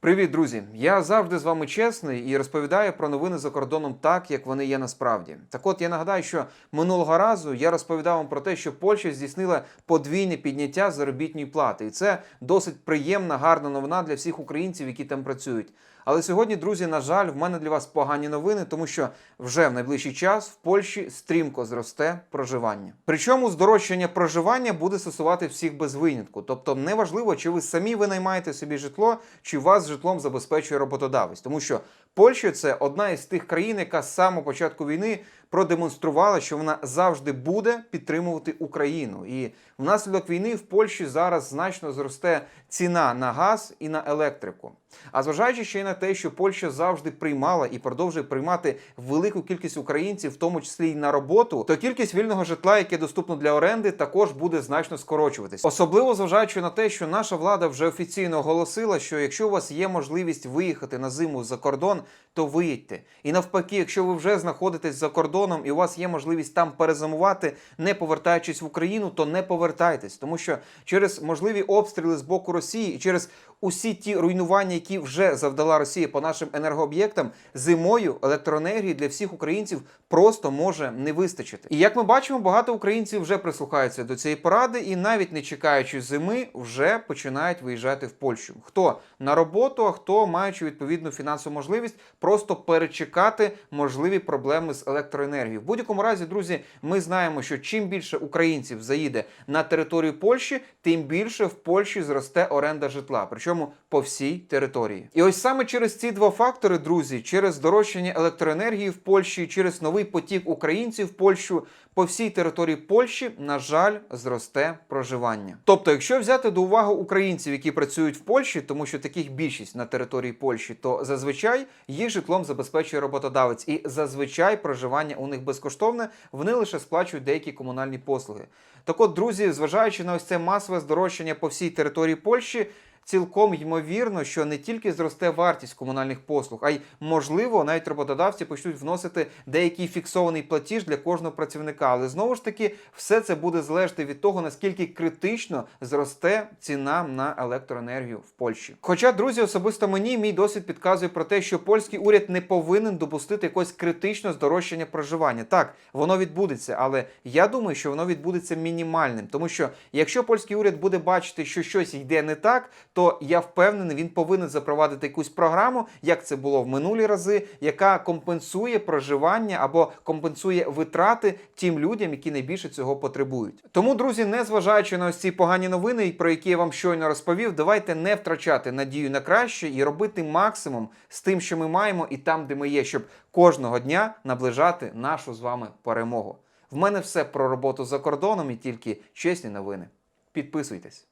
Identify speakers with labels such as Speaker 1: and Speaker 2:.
Speaker 1: Привіт, друзі! Я завжди з вами чесний і розповідаю про новини за кордоном так, як вони є насправді. Так от я нагадаю, що минулого разу я розповідав вам про те, що Польща здійснила подвійне підняття заробітної плати, і це досить приємна, гарна новина для всіх українців, які там працюють. Але сьогодні, друзі, на жаль, в мене для вас погані новини, тому що вже в найближчий час в Польщі стрімко зросте проживання. Причому здорожчання проживання буде стосувати всіх без винятку. Тобто, неважливо, чи ви самі винаймаєте собі житло, чи вас житлом забезпечує роботодавець, тому що Польща це одна із тих країн, яка з самого початку війни продемонструвала, що вона завжди буде підтримувати Україну. І внаслідок війни в Польщі зараз значно зросте ціна на газ і на електрику. А зважаючи ще й на те, що Польща завжди приймала і продовжує приймати велику кількість українців, в тому числі й на роботу, то кількість вільного житла, яке доступно для оренди, також буде значно скорочуватись. Особливо зважаючи на те, що наша влада вже офіційно оголосила, що якщо у вас є можливість виїхати на зиму за кордон, то виїдьте. І навпаки, якщо ви вже знаходитесь за кордоном і у вас є можливість там перезимувати, не повертаючись в Україну, то не повертайтесь, тому що через можливі обстріли з боку Росії і через усі ті руйнування, які вже завдала Росія по нашим енергооб'єктам, зимою електроенергії для всіх українців просто може не вистачити. І як ми бачимо, багато українців вже прислухаються до цієї поради, і навіть не чекаючи зими, вже починають виїжджати в Польщу. Хто на роботу, а хто маючи відповідну фінансову можливість, просто перечекати можливі проблеми з електроенергією. В будь-якому разі, друзі, ми знаємо, що чим більше українців заїде на територію Польщі, тим більше в Польщі зросте оренда житла, причому по всій території. І ось саме через ці два фактори, друзі, через здорожчання електроенергії в Польщі, через новий потік українців в Польщу. По всій території Польщі, на жаль, зросте проживання. Тобто, якщо взяти до уваги українців, які працюють в Польщі, тому що таких більшість на території Польщі, то зазвичай їх житлом забезпечує роботодавець, і зазвичай проживання у них безкоштовне, вони лише сплачують деякі комунальні послуги. Так от, друзі, зважаючи на ось це масове здорожчання по всій території Польщі. Цілком ймовірно, що не тільки зросте вартість комунальних послуг, а й можливо, навіть роботодавці почнуть вносити деякий фіксований платіж для кожного працівника. Але знову ж таки, все це буде залежати від того, наскільки критично зросте ціна на електроенергію в Польщі. Хоча, друзі, особисто мені мій досвід підказує про те, що польський уряд не повинен допустити якось критичного здорожчання проживання. Так, воно відбудеться, але я думаю, що воно відбудеться мінімальним, тому що якщо польський уряд буде бачити, що щось йде не так, то я впевнений, він повинен запровадити якусь програму, як це було в минулі рази, яка компенсує проживання або компенсує витрати тим людям, які найбільше цього потребують. Тому, друзі, не зважаючи на ось ці погані новини, про які я вам щойно розповів, давайте не втрачати надію на краще і робити максимум з тим, що ми маємо, і там, де ми є, щоб кожного дня наближати нашу з вами перемогу. В мене все про роботу за кордоном і тільки чесні новини. Підписуйтесь.